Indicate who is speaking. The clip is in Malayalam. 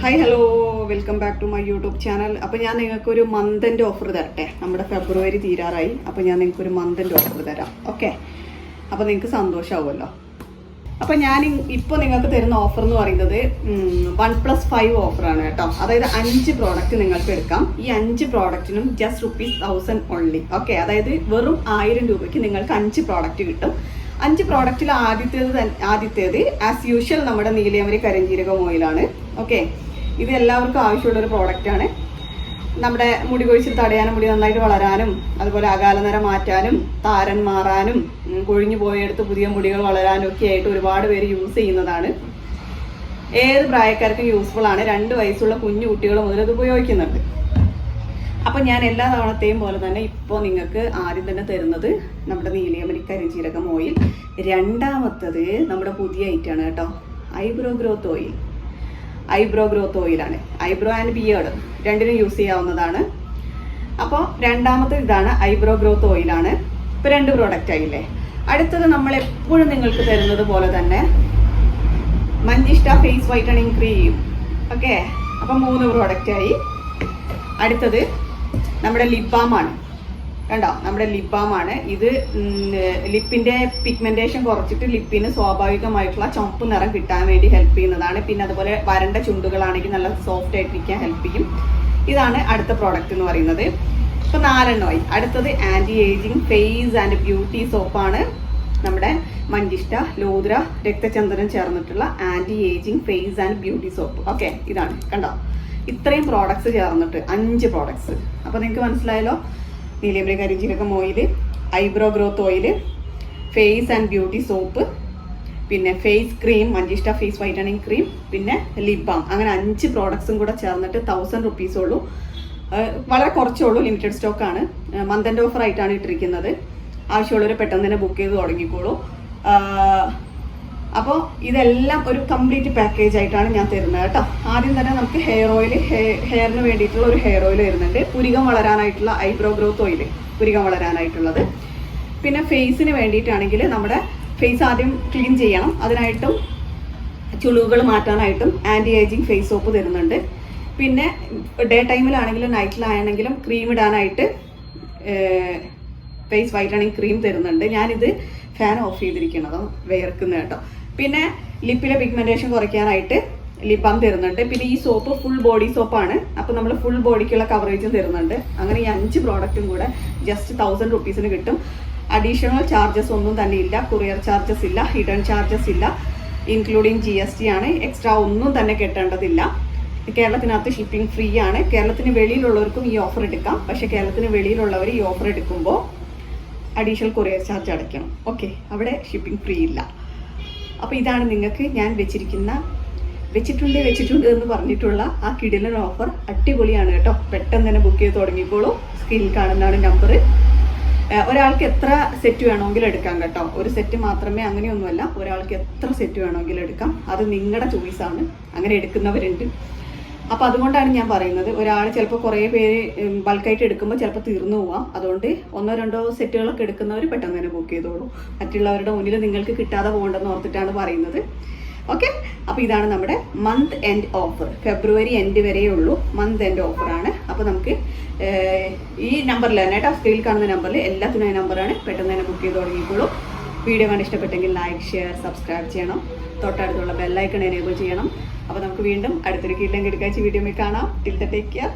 Speaker 1: Hi hello welcome back to my YouTube channel അപ്പോൾ ഞാൻ നിങ്ങൾക്ക് ഒരു മന്തിന്റെ ഓഫർ തരട്ടെ. നമ്മുടെ ഫെബ്രുവരി തീരാറായി. അപ്പോൾ ഞാൻ നിങ്ങൾക്ക് ഒരു മന്തിന്റെ ഓഫർ തരാം. ഓക്കെ അപ്പോൾ നിങ്ങൾക്ക് സന്തോഷമാവുമല്ലോ അപ്പോൾ ഞാൻ ഇപ്പോൾ നിങ്ങൾക്ക് തരുന്ന ഓഫർ എന്ന് പറയുന്നത് വൺ പ്ലസ് ഫൈവ് ഓഫറാണ് കേട്ടോ. അതായത് അഞ്ച് പ്രോഡക്റ്റ് നിങ്ങൾക്ക് എടുക്കാം. ഈ അഞ്ച് പ്രോഡക്റ്റിനും just rupees thousand only okay അതായത് വെറും ആയിരം രൂപയ്ക്ക് നിങ്ങൾക്ക് അഞ്ച് പ്രോഡക്റ്റ് കിട്ടും. അഞ്ച് പ്രോഡക്റ്റിൽ ആദ്യത്തേത് ആദ്യത്തേത് ആസ് യൂഷ്വൽ നമ്മുടെ നീലയമരി കരിഞ്ജീരകം ഓയിലാണ് ഓക്കെ ഇത് എല്ലാവർക്കും ആവശ്യമുള്ള ഒരു പ്രോഡക്റ്റ് ആണ്. നമ്മുടെ മുടി കൊഴിച്ചിൽ തടയാനും മുടി നന്നായിട്ട് വളരാനും അതുപോലെ അകാലനര മാറ്റാനും താരൻ മാറാനും കൊഴിഞ്ഞു പോയെടുത്ത് പുതിയ മുടികൾ വളരാനും ഒക്കെ ആയിട്ട് ഒരുപാട് പേര് യൂസ് ചെയ്യുന്നതാണ്. ഏത് പ്രായക്കാർക്കും യൂസ്ഫുൾ ആണ്. രണ്ട് വയസ്സുള്ള കുഞ്ഞു കുട്ടികൾ മുതൽ ഇത് ഉപയോഗിക്കുന്നുണ്ട് അപ്പം ഞാൻ എല്ലാ തവണത്തെയും പോലെ തന്നെ ഇപ്പോൾ നിങ്ങൾക്ക് ആദ്യം തന്നെ തരുന്നത് നമ്മുടെ നീലിയമരി കരിഞ്ചീരകം ഓയിൽ രണ്ടാമത്തത് നമ്മുടെ പുതിയ ഐറ്റാണ് കേട്ടോ. Eyebrow growth oil eyebrow growth ഓയിലാണ്. ഐബ്രോ ആൻഡ് ബിയേർഡ് രണ്ടിനും യൂസ് ചെയ്യാവുന്നതാണ്. അപ്പോൾ രണ്ടാമത്തെ ഇതാണ് ഐബ്രോ ഗ്രോത്ത് ഓയിലാണ്. ഇപ്പോൾ രണ്ട് പ്രോഡക്റ്റ് ആയില്ലേ? അടുത്തത് നമ്മൾ എപ്പോഴും നിങ്ങൾക്ക് തരുന്നത് പോലെ തന്നെ Manjishta face whitening cream okay അപ്പം മൂന്ന് പ്രോഡക്റ്റ് ആയി. അടുത്തത് നമ്മുടെ ലിപ് ബാമാണ് കണ്ടോ? നമ്മുടെ ലിപ്പാമാണ് ഇത് ലിപ്പിന്റെ പിഗ്മെന്റേഷൻ കുറച്ചിട്ട് ലിപ്പിന് സ്വാഭാവികമായിട്ടുള്ള ചുമപ്പ് നിറം കിട്ടാൻ വേണ്ടി ഹെൽപ്പ് ചെയ്യുന്നതാണ്. പിന്നെ അതുപോലെ വരണ്ട ചുണ്ടുകളാണെങ്കിൽ നല്ല സോഫ്റ്റ് ആയിട്ടിരിക്കാൻ ഹെൽപ്പ് ചെയ്യും. ഇതാണ് അടുത്ത പ്രോഡക്റ്റ് എന്ന് പറയുന്നത്. ഇപ്പൊ നാലെണ്ണമായി. അടുത്തത് anti aging face and beauty സോപ്പാണ് നമ്മുടെ മഞ്ചിഷ്ട ലോദ്ര രക്തചന്ദനം ചേർന്നിട്ടുള്ള anti aging face and beauty soap okay ഇതാണ്. കണ്ടോ? ഇത്രയും പ്രോഡക്ട്സ് ചേർന്നിട്ട് അഞ്ച് പ്രോഡക്ട്സ് അപ്പോൾ നിങ്ങൾക്ക് മനസ്സിലായല്ലോ? നീലയമരി കരിഞ്ചീരകം oil eyebrow growth oil face and beauty soap പിന്നെ face cream മഞ്ചിഷ്ട face whitening cream പിന്നെ ലിപ് ബാം അങ്ങനെ അഞ്ച് പ്രോഡക്ട്സും കൂടെ ചേർന്നിട്ട് തൗസൻഡ് റുപ്പീസ് ഉള്ളൂ. വളരെ കുറച്ചേ ഉള്ളൂ ലിമിറ്റഡ് സ്റ്റോക്കാണ് മന്തിന്റെ ഓഫർ ആയിട്ടാണ് ഇട്ടിരിക്കുന്നത്. ആവശ്യമുള്ളവർ പെട്ടെന്ന് തന്നെ ബുക്ക് ചെയ്ത് തുടങ്ങിക്കോളൂ. അപ്പോൾ ഇതെല്ലാം ഒരു കംപ്ലീറ്റ് പാക്കേജ് ആയിട്ടാണ് ഞാൻ തരുന്നത് കേട്ടോ. ആദ്യം തന്നെ നമുക്ക് ഹെയർ ഓയിൽ ഹെയറിന് വേണ്ടിയിട്ടുള്ള ഒരു ഹെയർ ഓയിൽ വരുന്നുണ്ട്. പുരികം വളരാനായിട്ടുള്ള ഐബ്രോ ഗ്രോത്ത് ഓയിൽ പുരികം വളരാനായിട്ടുള്ളത്. പിന്നെ ഫേസിന് വേണ്ടിയിട്ടാണെങ്കിൽ നമ്മുടെ ഫേസ് ആദ്യം ക്ലീൻ ചെയ്യണം. അതിനായിട്ടും ചുളിവുകൾ മാറ്റാനായിട്ടും ആന്റി ഏജിങ് ഫേസ് സോപ്പ് തരുന്നുണ്ട്. പിന്നെ ഡേ ടൈമിലാണെങ്കിലും നൈറ്റിലാണെങ്കിലും ക്രീം ഇടാനായിട്ട് ഫേസ് വൈറ്റണിങ് ക്രീം തരുന്നുണ്ട്. ഞാനിത് ഫാൻ ഓഫ് ചെയ്തിരിക്കണതും വേർക്കുന്ന കേട്ടോ. പിന്നെ ലിപ്പിലെ പിഗ്മെന്റേഷൻ കുറയ്ക്കാനായിട്ട് ലിപ് ബാം തരുന്നുണ്ട്. പിന്നെ ഈ സോപ്പ് ഫുൾ ബോഡി സോപ്പാണ് അപ്പോൾ നമ്മൾ ഫുൾ ബോഡിക്കുള്ള കവറേജും തരുന്നുണ്ട്. അങ്ങനെ ഈ അഞ്ച് പ്രോഡക്റ്റും കൂടെ ജസ്റ്റ് തൗസൻഡ് റുപ്പീസിന് കിട്ടും. അഡീഷണൽ ചാർജസ് ഒന്നും തന്നെ ഇല്ല. കൊറിയർ ചാർജസ് ഇല്ല. ഹിഡൻ ചാർജസ് ഇല്ല. ഇൻക്ലൂഡിങ് ജി എസ് ടി ആണ്. എക്സ്ട്രാ ഒന്നും തന്നെ കെട്ടേണ്ടതില്ല. കേരളത്തിനകത്ത് ഷിപ്പിംഗ് ഫ്രീ ആണ്. കേരളത്തിന് വെളിയിലുള്ളവർക്കും ഈ ഓഫർ എടുക്കാം. പക്ഷേ കേരളത്തിന് വെളിയിലുള്ളവർ ഈ ഓഫർ എടുക്കുമ്പോൾ അഡീഷണൽ കൊറിയർ ചാർജ് അടയ്ക്കണം. ഓക്കെ അവിടെ ഷിപ്പിംഗ് ഫ്രീ ഇല്ല. അപ്പോൾ ഇതാണ് നിങ്ങൾക്ക് ഞാൻ വെച്ചിരിക്കുന്ന വെച്ചിട്ടുണ്ട് വെച്ചിട്ടുണ്ട് എന്ന് പറഞ്ഞിട്ടുള്ള ആ കിടിലൻ ഓഫർ അടിപൊളിയാണ് കേട്ടോ. പെട്ടെന്ന് തന്നെ ബുക്ക് ചെയ്ത് തുടങ്ങിക്കോളൂ. സ്ക്രീനിൽ കാണുന്നതാണ് നമ്പർ ഒരാൾക്ക് എത്ര സെറ്റ് വേണമെങ്കിലും എടുക്കാം കേട്ടോ. ഒരു സെറ്റ് മാത്രമേ അങ്ങനെയൊന്നുമല്ല. ഒരാൾക്ക് എത്ര സെറ്റ് വേണമെങ്കിലും എടുക്കാം. അത് നിങ്ങളുടെ ചോയ്സാണ് അങ്ങനെ എടുക്കുന്നവരുണ്ട്. അപ്പോൾ അതുകൊണ്ടാണ് ഞാൻ പറയുന്നത്. ഒരാൾ ചിലപ്പോൾ കുറേ പേര് ബൾക്കായിട്ട് എടുക്കുമ്പോൾ ചിലപ്പോൾ തീർന്നു പോവാം. അതുകൊണ്ട് ഒന്നോ രണ്ടോ സെറ്റുകളൊക്കെ എടുക്കുന്നവർ പെട്ടെന്ന് തന്നെ ബുക്ക് ചെയ്തോളൂ. മറ്റുള്ളവരുടെ മുന്നിൽ നിങ്ങൾക്ക് കിട്ടാതെ പോകണ്ടെന്ന് ഓർത്തിട്ടാണ് പറയുന്നത്. ഓക്കെ അപ്പോൾ ഇതാണ് നമ്മുടെ month end offer February end വരെയേ ഉള്ളൂ. മന്ത് എൻഡ് ഓഫറാണ് അപ്പോൾ നമുക്ക് ഈ നമ്പറിൽ തന്നെ കേട്ടോ സ്ക്രീനിൽ കാണുന്ന നമ്പറിൽ എല്ലാത്തിനും നമ്പറാണ് പെട്ടെന്ന് തന്നെ ബുക്ക് ചെയ്ത് തുടങ്ങിക്കോളൂ. വീഡിയോ കണ്ട് ഇഷ്ടപ്പെട്ടെങ്കിൽ ലൈക്ക് ഷെയർ സബ്സ്ക്രൈബ് ചെയ്യണം. തൊട്ടടുത്തുള്ള ബെല്ലൈക്കൺ എനേബിൾ ചെയ്യണം. അപ്പോൾ നമുക്ക് വീണ്ടും അടുത്തൊരു കിടക്കാഴ്ച വീഡിയോ കാണാം. Till take care